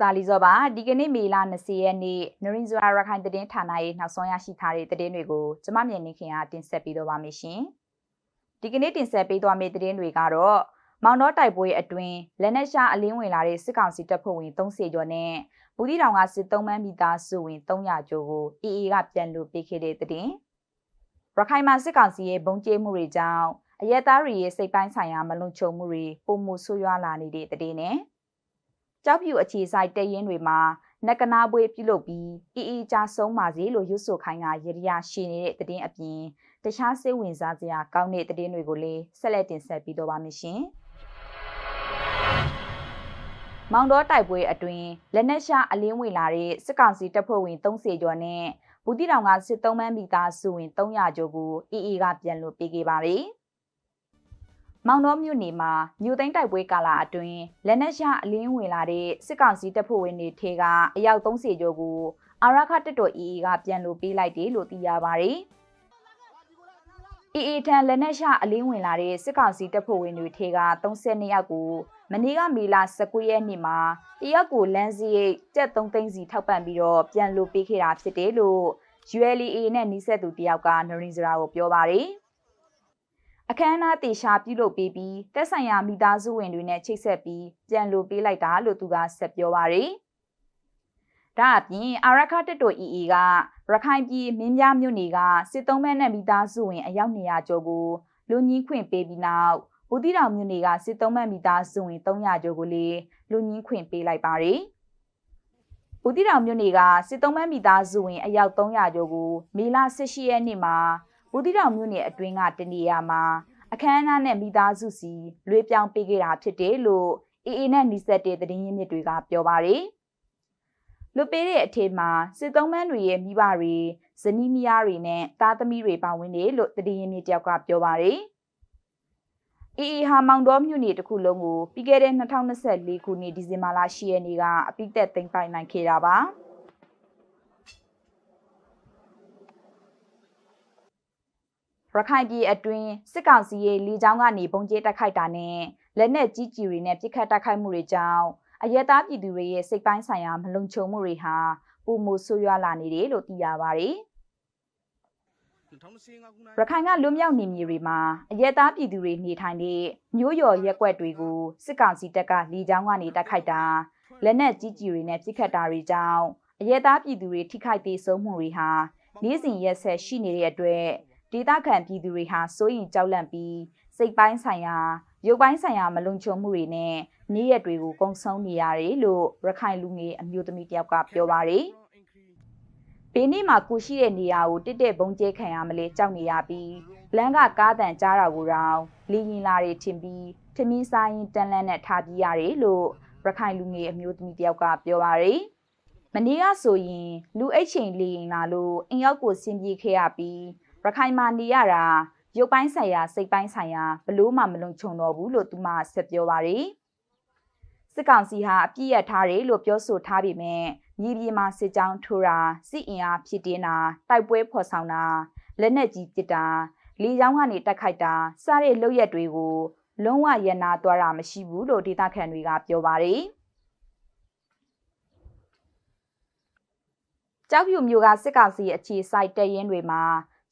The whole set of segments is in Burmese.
တာလီဇောပါဒီကနေ့မေလ20ရက်နေ့နရင်ဇွာရခိုင်သတင်းဌာနရဲ့နောက်ဆုံးရရှိထားတဲ့သတင်းတွေကိုကျမမြင်နေခင်ကတင်ဆက်ပေးတော့ပါမယ်ရှင်။ဒီကနေ့တင်ဆက်ပေးသွားမယ့်သတင်းတွေကတော့မောင်တော်တိုက်ပွဲအတွင်းလက်နက်ရှာအလင်းဝင်လာတဲ့စစ်ကောင်စီတပ်ဖွဲ့ဝင်30ကျော်နဲ့ဘူးတီတောင်ကစစ်သုံးမန်းမိသားစုဝင်300ကျော်ကို AA ကပြန်လို့ပေးခဲ့တဲ့သတင်း။ရခိုင်မှာစစ်ကောင်စီရဲ့ဘုံကျဲမှုတွေကြောင့်အရက်သားတွေရဲ့စိတ်ပိုင်းဆိုင်ရာမလွန်ခြုံမှုတွေပုံမှုဆွရွားလာနေတဲ့သတင်းနဲ့ ကြောက်ဖြူအခြေဆိုင်တရင်တွေမှာနက်ကနာပွဲပြုလုပ်ပြီးအီအီကြဆုံးပါစေလို့ရွတ်ဆိုခိုင်းကရရရှိနေတဲ့သတင်းအပြင်တခြားစိတ်ဝင်စားစရာကောင်းတဲ့သတင်းတွေကိုလည်းဆက်လက်တင်ဆက်ပြီးတော့ပါမယ်ရှင်။မောင်တော်တိုက်ပွဲအတွင်းလက်နက်ရှာအလင်းဝင်လာတဲ့စစ်ကောင်စီတပ်ဖွဲ့ဝင်30ကျော်နဲ့ဘူးတီတောင်ကစစ်သုံးမန်းမိသားစုဝင်300ကျော်ကိုအီအီကပြန်လွှတ်ပေးခဲ့ပါတယ်။ မောင်တော်မြို့နယ်မှာမြို့သိမ်းတိုက်ပွဲကာလအတွင်းလက်နက်ရအလင်းဝင်လာတဲ့စစ်ကောင်စီတပ်ဖွဲ့ဝင်တွေထဲကအယောက်30ကျော်ကိုအာရခတက်တော် EE ကပြန်လို့ပေးလိုက်တယ်လို့သိရပါတယ်။ EE ထံလက်နက်ရအလင်းဝင်လာတဲ့စစ်ကောင်စီတပ်ဖွဲ့ဝင်တွေထဲက32ယောက်ကိုမနေ့ကမေလ19ရက်နေ့မှာတရက်ကိုလမ်းစရိတ်ကျပ်3သိန်းစီထောက်ပံ့ပြီးတော့ပြန်လို့ပေးခဲ့တာဖြစ်တယ်လို့ ULA နဲ့နှိဆက်သူတယောက်ကနရင်စရာကိုပြောပါတယ်။ အခမ်းအနားတေရှာပြုလုပ်ပေးပြီးတက်ဆိုင်ရာမိသားစုဝင်တွေနဲ့ချိတ်ဆက်ပြီးပြန်လိုပေးလိုက်တာလို့သူကဆက်ပြောပါရယ်။ဒါအပြင်အာရခတက်တော် EE ကရခိုင်ပြည်မင်းပြမြို့နယ်ကစစ်သုံးမဲနဲ့မိသားစုဝင်အယောက်200ကျော်ကိုလူညင်းခွင့်ပေးပြီးနောက်ဦးတီတော်မြို့နယ်ကစစ်သုံးမဲမိသားစုဝင်300ကျော်ကိုလည်းလူညင်းခွင့်ပေးလိုက်ပါရယ်။ဦးတီတော်မြို့နယ်ကစစ်သုံးမဲမိသားစုဝင်အယောက်300ကျော်ကိုမေလ18ရက်နေ့မှာ ဘူးတိတောင်မြို့နယ်အတွင်းကတနေရာမှာအခမ်းအနားနဲ့မိသားစုစီလွေပြောင်းပေးခဲ့တာဖြစ်တယ်လို့အေအေနဲ့နီဆက်တဲ့သတင်းရင်းမြစ်တွေကပြောပါတယ်။လွတ်ပေးတဲ့အထက်မှာစစ်သုံးမန်းတွေရဲ့မိဘတွေဇနီးမယားတွေနဲ့သားသမီးတွေပါဝင်တယ်လို့သတင်းရင်းမြစ်တယောက်ကပြောပါတယ်။အေအေဟာမောင်တော်မြို့နယ်တစ်ခုလုံးကိုပြီးခဲ့တဲ့2024ခုနှစ်ဒီဇင်ဘာလ10ရက်နေ့ကအပိသက်သိမ်းပိုက်နိုင်ခဲ့တာပါ။ ရခိုင်ပြည်အတွင်းစစ်ကောင်စီရဲ့လေကြောင်းကနေပုံကျဲတိုက်ခိုက်တာနဲ့လက်နက်ကြီးကြီးတွေနဲ့ပစ်ခတ်တိုက်ခိုက်မှုတွေကြောင့်အရက်သားပြည်သူတွေရဲ့စိတ်ပိုင်းဆိုင်ရာမလုံခြုံမှုတွေဟာပုံမှုဆိုးရွားလာနေတယ်လို့သိရပါတယ်။ရခိုင်ကလွတ်မြောက်နေမြေတွေမှာအရက်သားပြည်သူတွေနေထိုင်တဲ့မျိုးရော်ရက်ွက်တွေကိုစစ်ကောင်စီတပ်ကလေကြောင်းကနေတိုက်ခိုက်တာလက်နက်ကြီးကြီးတွေနဲ့ပစ်ခတ်တာတွေကြောင့်အရက်သားပြည်သူတွေထိခိုက်သေးဆုံးမှုတွေဟာနေ့စဉ်ရက်ဆက်ရှိနေတဲ့အတွက် ဒေသခံပြည်သူတွေဟာစိုးရင်ကြောက်လန့်ပြီးစိတ်ပိုင်းဆိုင်ရာရုပ်ပိုင်းဆိုင်ရာမလုံခြုံမှုတွေနဲ့နေ့ရက်တွေကိုကုံဆုံးနေရတယ်လို့ရခိုင်လူငယ်အမျိုးသမီးတယောက်ကပြောပါတယ်။ဘေးနေ့မှာကိုရှိတဲ့နေရာကိုတစ်တဲ့ဘုံကျဲခံရမလဲကြောက်နေရပြီးလမ်းကကားတန်ကြားတာကိုတောင်လီရင်လာတွေထင်ပြီးထမင်းဆိုင်တန်လန်းနဲ့ထားပြီးရတယ်လို့ရခိုင်လူငယ်အမျိုးသမီးတယောက်ကပြောပါတယ်။မနေ့ကဆိုရင်လူအိတ်ချိန်လီရင်လာလို့အင်ရောက်ကိုဆင်းပြေးခဲ့ရပြီး ရခိုင်မှာနေရတာရုပ်ပိုင်းဆိုင်ရာစိတ်ပိုင်းဆိုင်ရာဘလို့မှမလုံခြုံတော့ဘူးလို့သူမဆက်ပြောပါတယ်စစ်ကောင်စီဟာအပြည့်ရထားတယ်လို့ပြောဆိုထားပေမဲ့မြေပြင်မှာစစ်ကြောင်းထိုးတာစစ်အင်အားဖြစ်တင်းတာတိုက်ပွဲဖော်ဆောင်တာလက်နက်ကြီးပစ်တာလေကြောင်းကနေတိုက်ခိုက်တာစတဲ့လုပ်ရက်တွေကို လုံးဝရန်နာသွားတာမရှိဘူးလို့ဒေသခံတွေကပြောပါတယ်ကြောက်ဖြူမျိုးကစစ်ကောင်စီအခြေစိုက်တပ်ရင်းတွေမှာ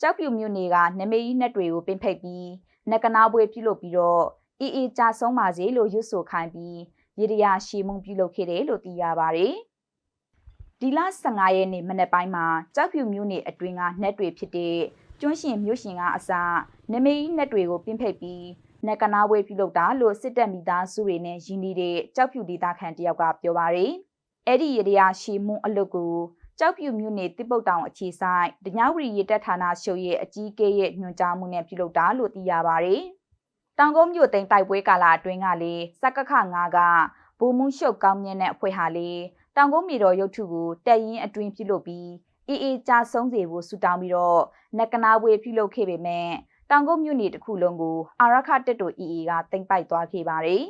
ကြောက်ပြူမြို့နယ်ကနမေကြီးနှက်တွေကိုပင်ဖိတ်ပြီးနက်ကနာပွဲပြုလုပ်ပြီးတော့အေးအေးကြဆုံးပါစေလို့ရွတ်ဆိုခိုင်းပြီးရေတရာရှီမုံပြုလုပ်ခဲ့တယ်လို့သိရပါတယ်။ဒီလ15ရက်နေ့မနက်ပိုင်းမှာကြောက်ပြူမြို့နယ်အတွင်းကနှက်တွေဖြစ်တဲ့ကျွန်းရှင်မြို့ရှင်ကအစားနမေကြီးနှက်တွေကိုပင်ဖိတ်ပြီးနက်ကနာပွဲပြုလုပ်တာလို့စစ်တပ်မိသားစုတွေနဲ့ရင်းနှီးတဲ့ကြောက်ပြူဒေသခံတယောက်ကပြောပါတယ်။အဲ့ဒီရေတရာရှီမုံအလုပ်ကို ကြောက်ပြူမြို့နယ်တစ်ပုတ်တောင်အခြေဆိုင်ဒညဝရီရေတပ်ဌာနရှုပ်ရဲ့အကြီးအကဲရဲ့ညွှန်ကြားမှုနဲ့ပြုလုပ်တာလို့သိရပါတယ်။တောင်ကုန်းမြို့သိမ်းတိုက်ပွဲကာလအတွင်းကလေစက်ကခ9ကဘူမုံရှုပ်ကောင်းမြတ်တဲ့အဖွဲ့ဟာလေတောင်ကုန်းမြေတော်ရုပ်ထုကိုတက်ရင်အတွင်းပြုလုပ်ပြီးအေးအေးကြဆုံးစေဖို့ဆူတောင်းပြီးတော့နက်ကနာပွဲပြုလုပ်ခဲ့ပေမဲ့တောင်ကုန်းမြို့နယ်တစ်ခုလုံးကိုအာရခတက်တိုအေးအေးကတင်ပိုက်သွားခဲ့ပါတယ်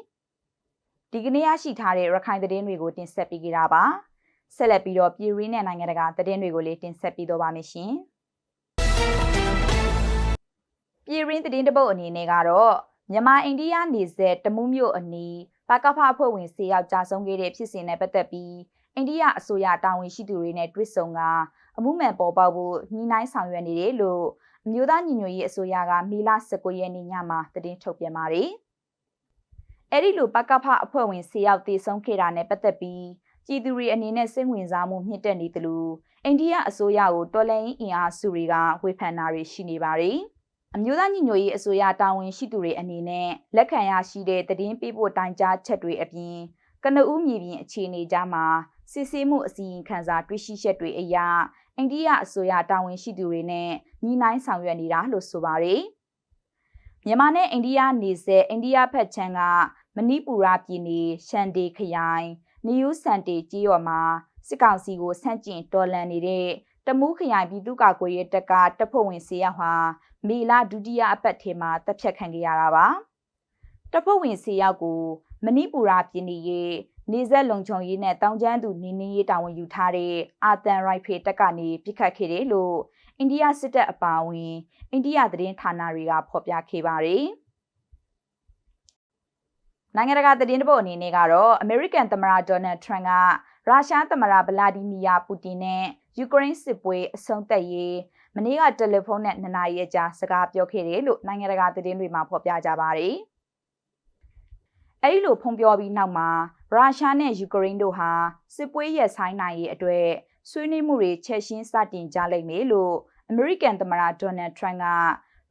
။ဒီကနေ့ရရှိထားတဲ့ရခိုင်သတင်းတွေကိုတင်ဆက်ပေးကြတာပါ။ ဆက်လက်ပြီးတော့ပြည်ရင်းနဲ့နိုင်ငံတကာသတင်းတွေကိုလေးတင်ဆက်ပေးတော့ပါမယ်ရှင်။ပြည်ရင်းသတင်းတပုတ်အနေနဲ့ကတော့မြန်မာအိန္ဒိယနေဆက်တမူးမြို့အနီးပါကဖအဖွဲ့ဝင်10ယောက်ကြာဆုံးခဲ့တဲ့ဖြစ်စဉ်နဲ့ပတ်သက်ပြီးအိန္ဒိယအစိုးရတာဝန်ရှိသူတွေနဲ့တွေ့ဆုံကအမှုမှန်ပေါ်ပေါက်ဖို့ညှိနှိုင်းဆောင်ရွက်နေတယ်လို့အမျိုးသားညီညွတ်ရေးအစိုးရကမေလ19ရက်နေ့ညမှာသတင်းထုတ်ပြန်ပါတယ်။အဲ့ဒီလိုပကဖအဖွဲ့ဝင်10ယောက်တည်ဆုံးခဲ့တာနဲ့ပတ်သက်ပြီး ပြည်သူတွေအနေနဲ့စိတ်ဝင်စားမှုမြင့်တက်နေတယ်လို့အိန္ဒိယအစိုးရကိုတော်လှန်ရေးအင်အားစုတွေကဝေဖန်တာတွေရှိနေပါတယ်။အမျိုးသားညီညွတ်ရေးအစိုးရတာဝန်ရှိသူတွေအနေနဲ့လက်ခံရရှိတဲ့သတင်းပေးပို့တိုင်ကြားချက်တွေအပြင်ကနဦးမြေပြင်အခြေအနေကြားမှာစစ်ဆေးမှုအစီရင်ခံစာတွေ့ရှိချက်တွေအရအိန္ဒိယအစိုးရတာဝန်ရှိသူတွေနဲ့ညီနိုင်ဆောင်ရွက်နေတာလို့ဆိုပါတယ်။မြန်မာနဲ့အိန္ဒိယနေဆက်အိန္ဒိယဘက်ခြမ်းကမဏိပူရပြည်နယ်ရှန်ဒေခရိုင် နယူးစန်တေကြီးရော်မှာစစ်ကောင်စီကိုဆန့်ကျင်တော်လှန်နေတဲ့တမူးခရိုင်ပြည်သူ့ကာကွယ်ရေးတပ်ကတပ်ဖွဲ့ဝင်စီယောက်ဟာမေလဒုတိယအပတ်ထဲမှာတပ်ဖြတ်ခံခဲ့ရတာပါတပ်ဖွဲ့ဝင်စီယောက်ကိုမဏိပူရပြည်နယ်ရဲ့နေဆက်လုံခြုံရေးနဲ့တောင်ကျမ်းသူနေနေရေးတာဝန်ယူထားတဲ့အာတန်ရိုက်ဖေတပ်ကနေပြစ်ခတ်ခဲ့တယ်လို့အိန္ဒိယစစ်တပ်အပါအဝင်အိန္ဒိယသတင်းဌာနတွေကဖော်ပြခဲ့ပါတယ်။ နိုင်ငံတကာသတင်းတပုတ်အနေနဲ့ကတော့အမေရိကန်သမ္မတဒေါ်နယ်ထရန့်ကရုရှားသမ္မတဗလာဒီမီယာပူတင်နဲ့ယူကရိန်းစစ်ပွဲအဆုံးသတ်ရေးမနေ့ကတယ်လီဖုန်းနဲ့နှစ်နာရီအကြာစကားပြောခဲ့တယ်လို့နိုင်ငံတကာသတင်းတွေမှာဖော်ပြကြပါတယ်။အဲဒီလိုဖုံပြောပြီးနောက်မှာရုရှားနဲ့ယူကရိန်းတို့ဟာစစ်ပွဲရပ်ဆိုင်းနိုင်ရေးအတွက်ဆွေးနွေးမှုတွေချက်ချင်းစတင်ကြလိမ့်မယ်လို့အမေရိကန်သမ္မတဒေါ်နယ်ထရန့်က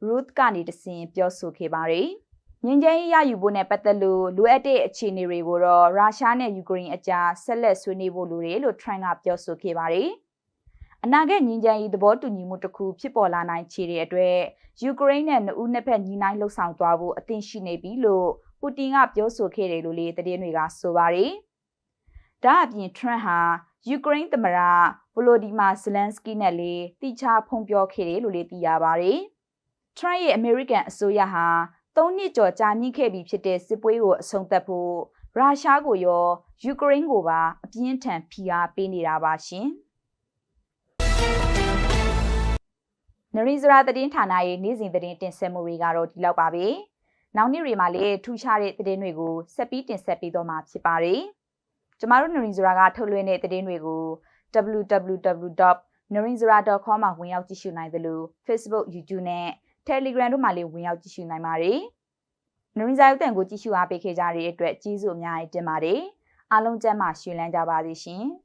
Ruth ကနေတစင်ပြောဆိုခဲ့ပါတယ်။ ငင်းချမ်းရေးရယူဖို့နဲ့ပတ်သက်လို့လိုအပ်တဲ့အခြေအနေတွေကိုတော့ရုရှားနဲ့ယူကရိန်းအကြားဆက်လက်ဆွေးနွေးဖို့လိုတယ်လို့ Trump ကပြောဆိုခဲ့ပါတယ်။အနာဂတ်ငင်းချမ်းရေးသဘောတူညီမှုတစ်ခုဖြစ်ပေါ်လာနိုင်ခြေတဲ့အတွက်ယူကရိန်းနဲ့နှစ်ဦးနှစ်ဖက်ညီနိုင်လှုပ်ဆောင်သွားဖို့အသင့်ရှိနေပြီလို့ပူတင်ကပြောဆိုခဲ့တယ်လို့လေသတင်းတွေကဆိုပါတယ်။ဒါအပြင် Trump ဟာယူကရိန်းသမ္မတဗလိုဒီမာဇလန်စကီနဲ့လေတိချဖုံပြောခဲ့တယ်လို့လေသိရပါတယ်။ Trump ရဲ့အမေရိကန်အစိုးရဟာ ၃နှစ်ကျော်ကြာမြင့်ခဲ့ပြီဖြစ်တဲ့စစ်ပွဲကိုအဆုံးသတ်ဖို့ရုရှားကိုရောယူကရိန်းကိုပါအပြင်းထန်ဖိအားပေးနေတာပါရှင်။နရီဇရာသတင်းဌာနရဲ့နေ့စဉ်သတင်းတင်ဆက်မှုတွေကတော့ဒီလောက်ပါပဲ။နောက်နေ့တွေမှာလည်းထူးခြားတဲ့သတင်းတွေကိုဆက်ပြီးတင်ဆက်ပေးတော့မှာဖြစ်ပါတယ်။ကျမတို့နရင်ဇရာကထုတ်လွှင့်တဲ့သတင်းတွေကို www.narinzara.com မှာဝင်ရောက်ကြည့်ရှုနိုင်သလို Facebook, YouTube နဲ့ Telegram တို့မှာလည်းဝင်ရောက်ကြည့်ရှုနိုင်ပါတယ်။နရင်ဇာရုပ်တံကိုကြည့်ရှုအားပေးခဲ့ကြတဲ့အတွက်ကျေးဇူးအများကြီးတင်ပါတယ်။အားလုံးကျမ်းမာရှင်လန်းကြပါစေရှင်။